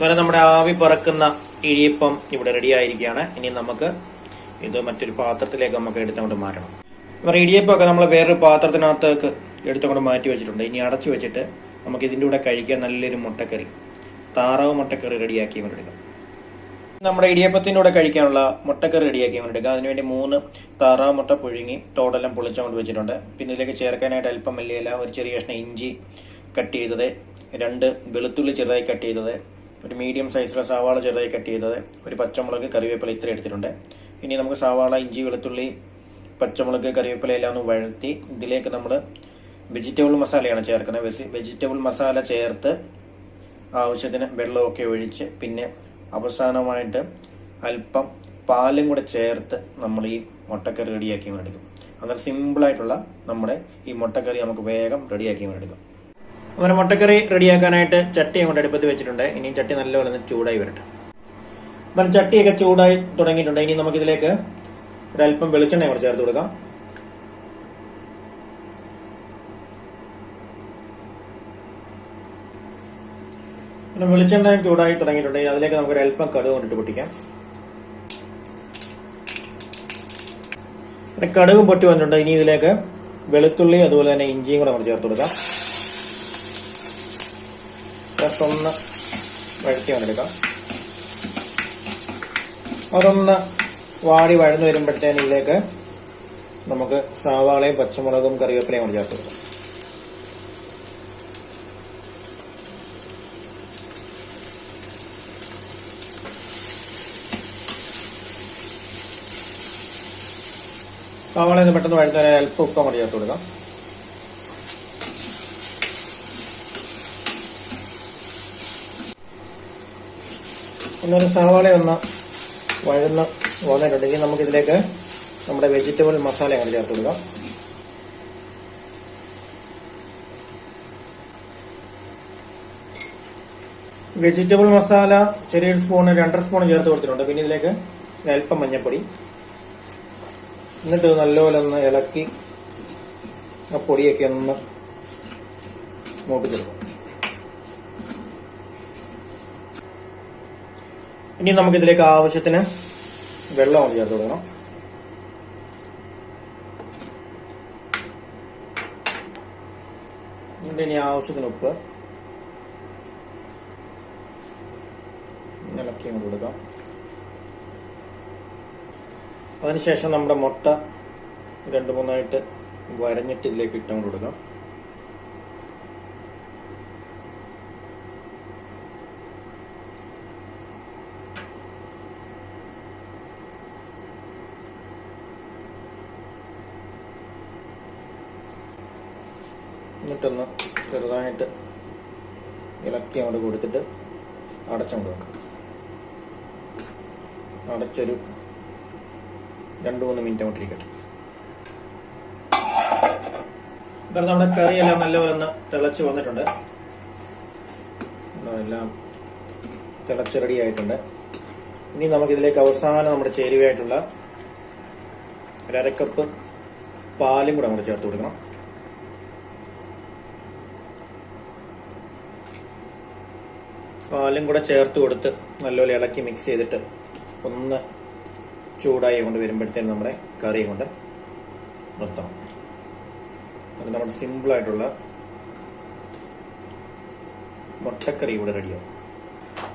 അതുപോലെ നമ്മുടെ ആവി പറക്കുന്ന ഇഴിയപ്പം ഇവിടെ റെഡി ആയിരിക്കുകയാണ്. ഇനി നമുക്ക് ഇത് മറ്റൊരു പാത്രത്തിലേക്ക് നമുക്ക് എടുത്തുകൊണ്ട് മാറ്റണം. ഇവർ ഇടിയപ്പമൊക്കെ നമ്മൾ വേറൊരു പാത്രത്തിനകത്തേക്ക് എടുത്തുകൊണ്ട് മാറ്റി വെച്ചിട്ടുണ്ട്. ഇനി അടച്ചു വെച്ചിട്ട് നമുക്ക് ഇതിന്റെ കൂടെ കഴിക്കാൻ നല്ലൊരു മുട്ടക്കറി താറാവ് മുട്ടക്കറി റെഡിയാക്കി ഇവരെടുക്കാം നമ്മുടെ ഇടിയപ്പത്തിന്റെ കൂടെ കഴിക്കാനുള്ള മുട്ടക്കറി റെഡിയാക്കി ഇവരെടുക്കാം അതിനുവേണ്ടി മൂന്ന് താറാവ് മുട്ട പുഴുങ്ങി തോടെല്ലാം പൊളിച്ചുകൊണ്ട് വെച്ചിട്ടുണ്ട്. പിന്നെ ഇതിലേക്ക് ചേർക്കാനായിട്ട് അല്പം മല്ലിയില ഒരു ചെറിയ കഷ്ണം ഇഞ്ചി കട്ട് ചെയ്തത് രണ്ട് വെളുത്തുള്ളി ചെറുതായി കട്ട് ചെയ്തത് ഒരു മീഡിയം സൈസിലുള്ള സവാള ചെറുതായി കട്ട് ചെയ്തത്. ഒരു പച്ചമുളക് കറിവേപ്പില ഇത്ര എടുത്തിട്ടുണ്ട്. ഇനി നമുക്ക് സവാള ഇഞ്ചി വെളുത്തുള്ളി പച്ചമുളക് കറിവേപ്പില എല്ലാം ഒന്ന് വഴറ്റി ഇതിലേക്ക് നമ്മൾ വെജിറ്റബിൾ മസാലയാണ് ചേർക്കുന്നത്. വെജി വെജിറ്റബിൾ മസാല ചേർത്ത് ആവശ്യത്തിന് വെള്ളമൊക്കെ ഒഴിച്ച് പിന്നെ അവസാനമായിട്ട് അല്പം പാലും കൂടെ ചേർത്ത് നമ്മൾ ഈ മുട്ടക്കറി റെഡിയാക്കി എടുക്കും. അന്നേരം സിമ്പിളായിട്ടുള്ള നമ്മുടെ ഈ മുട്ടക്കറി നമുക്ക് വേഗം റെഡിയാക്കി എടുക്കും. അങ്ങനെ മുട്ടക്കറി റെഡിയാക്കാനായിട്ട് ചട്ടി അങ്ങോട്ട് അടുപ്പത്ത് വെച്ചിട്ടുണ്ട്. ഇനിയും ചട്ടി നല്ലപോലെ ചൂടായി വരട്ടെ. അങ്ങനെ ചട്ടിയൊക്കെ ചൂടായി തുടങ്ങിയിട്ടുണ്ട്. ഇനി നമുക്കിതിലേക്ക് ഒരല്പം വെളിച്ചെണ്ണ കൂടെ ചേർത്ത് കൊടുക്കാം. വെളിച്ചെണ്ണ ചൂടായി തുടങ്ങിയിട്ടുണ്ട്. അതിലേക്ക് നമുക്ക് ഒരു അല്പം കടുക് കൊണ്ടിട്ട് പൊട്ടിക്കാം. കടുകും പൊട്ടി വന്നിട്ടുണ്ട്. ഇനി ഇതിലേക്ക് വെളുത്തുള്ളി അതുപോലെ തന്നെ ഇഞ്ചിയും കൂടെ നമ്മൾ ചേർത്ത് കൊടുക്കാം. ഒന്ന് വഴറ്റി വന്നെടുക്കാം. അതൊന്ന് വാടി വഴന്നു വരുമ്പോഴത്തേന് ഇതിലേക്ക് നമുക്ക് സവാളയും പച്ചമുളകും കറിവേപ്പിലയും കൂടി ചേർത്ത് കൊടുക്കാം. സവാള ഒന്ന് പെട്ടെന്ന് വഴുത്താൻ അല്പം ഉപ്പം കൂടി ചേർത്ത് കൊടുക്കാം. ഒന്നൊരു സവാള ഒന്ന് വഴന്ന് വന്നിട്ടുണ്ടെങ്കിൽ നമുക്കിതിലേക്ക് നമ്മുടെ വെജിറ്റബിൾ മസാല അങ്ങോട്ട് ചേർത്ത് കൊടുക്കാം. വെജിറ്റബിൾ മസാല ചെറിയൊരു സ്പൂണ് രണ്ടര സ്പൂൺ ചേർത്ത് കൊടുത്തിട്ടുണ്ട്. പിന്നെ ഇതിലേക്ക് അല്പം മഞ്ഞൾപ്പൊടി. എന്നിട്ട് നല്ലപോലെ ഒന്ന് ഇളക്കി ആ പൊടിയൊക്കെ ഒന്ന് മൂപ്പിച്ചെടുക്കും. ഇനി നമുക്ക് ഇതിലേക്ക് ആവശ്യത്തിന് വെള്ളം ചേർത്ത് കൊടുക്കണം. എന്നിട്ട് ഇനി ആവശ്യത്തിന് ഉപ്പ്. ഇളക്കി അങ്ങ് കൊടുക്കാം. അതിനുശേഷം നമ്മുടെ മുട്ട രണ്ട് മൂന്നായിട്ട് വരഞ്ഞിട്ട് ഇതിലേക്ക് ഇട്ടങ്ങ് കൊടുക്കാം. എന്നിട്ടൊന്ന് ചെറുതായിട്ട് ഇളക്കി അങ്ങോട്ട് കൊടുത്തിട്ട് അടച്ചങ്ങോട്ട് വെക്കാം അടച്ചൊരു രണ്ട് മൂന്ന് മിനിറ്റ് അങ്ങോട്ട് ഇരിക്കട്ടെ. ഇതാണ് നമ്മുടെ കറിയെല്ലാം നല്ലപോലെ ഒന്ന് തിളച്ച് വന്നിട്ടുണ്ട്. എല്ലാം തിളച്ച് റെഡി ആയിട്ടുണ്ട്. ഇനി നമുക്കിതിലേക്ക് അവസാനം നമ്മുടെ ചേരുവയായിട്ടുള്ള ഒരു അരക്കപ്പ് പാലും കൂടെ അങ്ങോട്ട് ചേർത്ത് കൊടുക്കണം. പാലും കൂടെ ചേർത്ത് കൊടുത്ത് നല്ലപോലെ ഇളക്കി മിക്സ് ചെയ്തിട്ട് ഒന്ന് ചൂടായി കൊണ്ട് വരുമ്പോഴത്തേനും നമ്മുടെ കറിയും കൊണ്ട് നിർത്തണം. അത് നമ്മുടെ സിമ്പിളായിട്ടുള്ള മുട്ടക്കറി ഇവിടെ റെഡിയാവും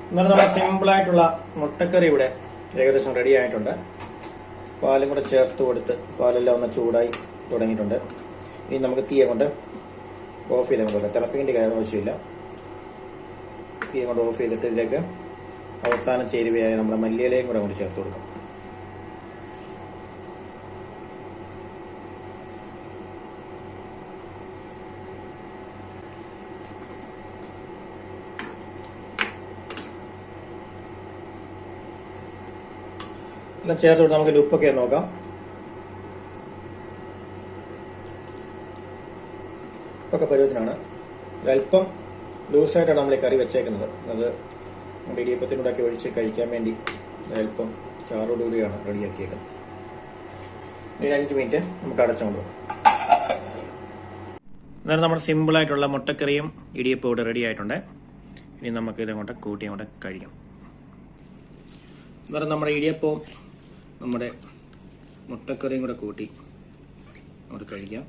എന്നാലും നമ്മുടെ സിമ്പിളായിട്ടുള്ള മുട്ടക്കറി ഇവിടെ ഏകദേശം റെഡി ആയിട്ടുണ്ട്. പാലും കൂടെ ചേർത്ത് കൊടുത്ത് പാലെല്ലാം ഒന്ന് ചൂടായി തുടങ്ങിയിട്ടുണ്ട്. ഇനി നമുക്ക് തീയെ കൊണ്ട് ഓഫ് ചെയ്ത് നമുക്ക് തിളപ്പിക്കേണ്ട ആവശ്യമില്ല. തീയെ അങ്ങോട്ട് ഓഫ് ചെയ്തിട്ട് ഇതിലേക്ക് അവസാന ചേരുവയായ നമ്മുടെ മല്ലിയിലയും കൂടെ കൊണ്ട് ചേർത്ത് കൊടുക്കാം. എല്ലാം ചേർത്ത് കൊടുത്ത് നമുക്ക് ഉപ്പൊക്കെ ഒന്ന് നോക്കാം. ഉപ്പൊക്കെ പരുവത്തിനാണ്. ഒരല്പം ലൂസായിട്ടാണ് നമ്മൾ ഈ കറി വെച്ചേക്കുന്നത്. അത് നമ്മുടെ ഇടിയപ്പത്തിനൂടെയൊക്കെ ഒഴിച്ച് കഴിക്കാൻ വേണ്ടി അല്പം ചാറോടുകൂടിയാണ് റെഡിയാക്കിയേക്കുന്നത്. ഒരു അഞ്ച് മിനിറ്റ് നമുക്ക് അടച്ചുകൊണ്ട് വെക്കാം. എന്നാലും നമ്മുടെ സിമ്പിളായിട്ടുള്ള മുട്ടക്കറിയും ഇടിയപ്പം ഇവിടെ റെഡി ആയിട്ടുണ്ട്. ഇനി നമുക്ക് ഇതങ്ങോട്ട് കൂട്ടി അങ്ങോട്ട് കഴിക്കാം. അന്നേരം നമ്മുടെ ഇടിയപ്പവും നമ്മുടെ മുട്ടക്കറിയും കൂടെ കൂട്ടി അങ്ങോട്ട് കഴിക്കാം.